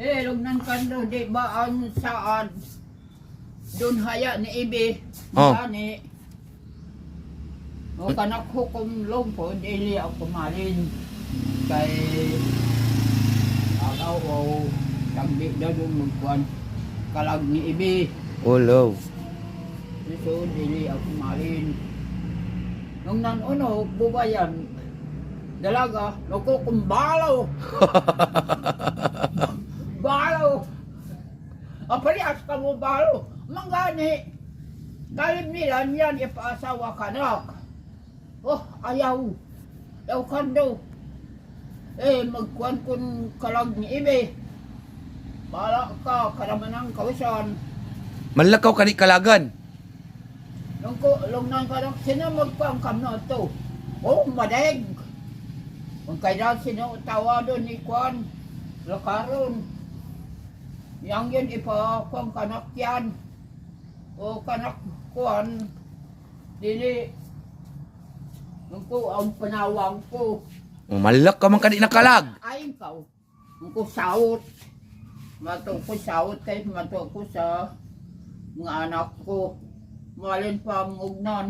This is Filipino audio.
Eh, lugnan kando, di ba ang saan? Doon haya ni Ibi. Oh. Gani. O kanak hukom lompo, dili ako kumalin. Kay agaw o tagdi na doon magkuhan. Kalag ni Ibi. Ulo. So, dili ako kumalin. Nung nanuno, bubayan, dalaga, nakukumbalaw. balaw. Apalias ka mo balaw. Manggani. Kalib nila niyan ipaasawa ka na. Oh, ayaw. Ayaw kando. Eh, magkuhan kun kalag ni Ibe. Bala ka, karamanang kawisan. Malakaw kani kalagan. Nung ko, nung nang parang sinamag pa ang kamno to. Oh, madeg. Kung kailan sino tawa doon ni Kwan, lakaron. Yang yun ipa kung kanak yan. O kanak Kwan, dili. Ko, ang panawang ko. Malak ka man kani nakalag. Ay, ikaw. Nung ko saot. Mato ko saot kay mato ko sa mga anak ko. Malin pa ang ugnan.